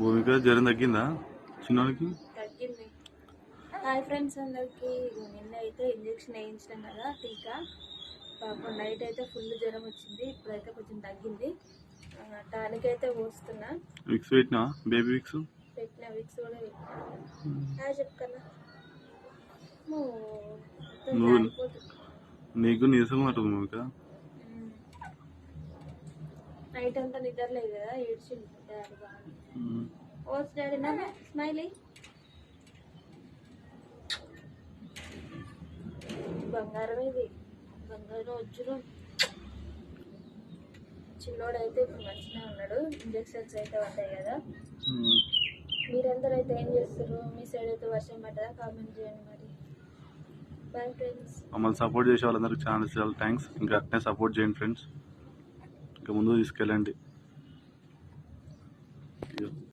భూమిక జ్వరం తగ్గిందా? చిన్నోనికి తగ్గింది. హాయ్ ఫ్రెండ్స్ అందరికి. నిన్న అయితే ఇంజెక్షన్ వేయించినాం కదా టీకా. పాపం నైట్ అయితే ఫుల్ జ్వరం వచ్చింది ఇప్పుడైతే కొంచెం తగ్గింది. టానిక్ అయితే పోస్తున్నా. విక్స్ పెట్టినా? Baby Vicks? పెట్టిన విక్స్ కూడా పెట్టిన. చెప్పుకన్నా నీకు నీరసంగా ఉంటుంది భూమిక నైట్ అంతా నిద్రలేదు కదా ఏడ్చింది బాగా. ఓట్స్ డాడీ నా స్మైలీ బంగారం ఇది. బంగారం వచ్చును ఇప్పుడు మంచిగా ఉన్నాడు. ఇంజెక్షన్స్ అయితే పడ్డాయి కదా. మీరందరూ అయితే ఏం చేస్తారు మీ సైడ్ అయితే వర్షం పడ్డదా? కామెంట్ చేయండి మరి. బాయ్ ఫ్రెండ్స్ మమ్మల్ని సపోర్ట్ చేసే వాళ్ళందరికీ చాలా చాలా థ్యాంక్స్ ఇంకా అట్నే సపోర్ట్ చేయండి ఫ్రెండ్స్ ఇంకా ముందు తీసుకెళ్ళండి.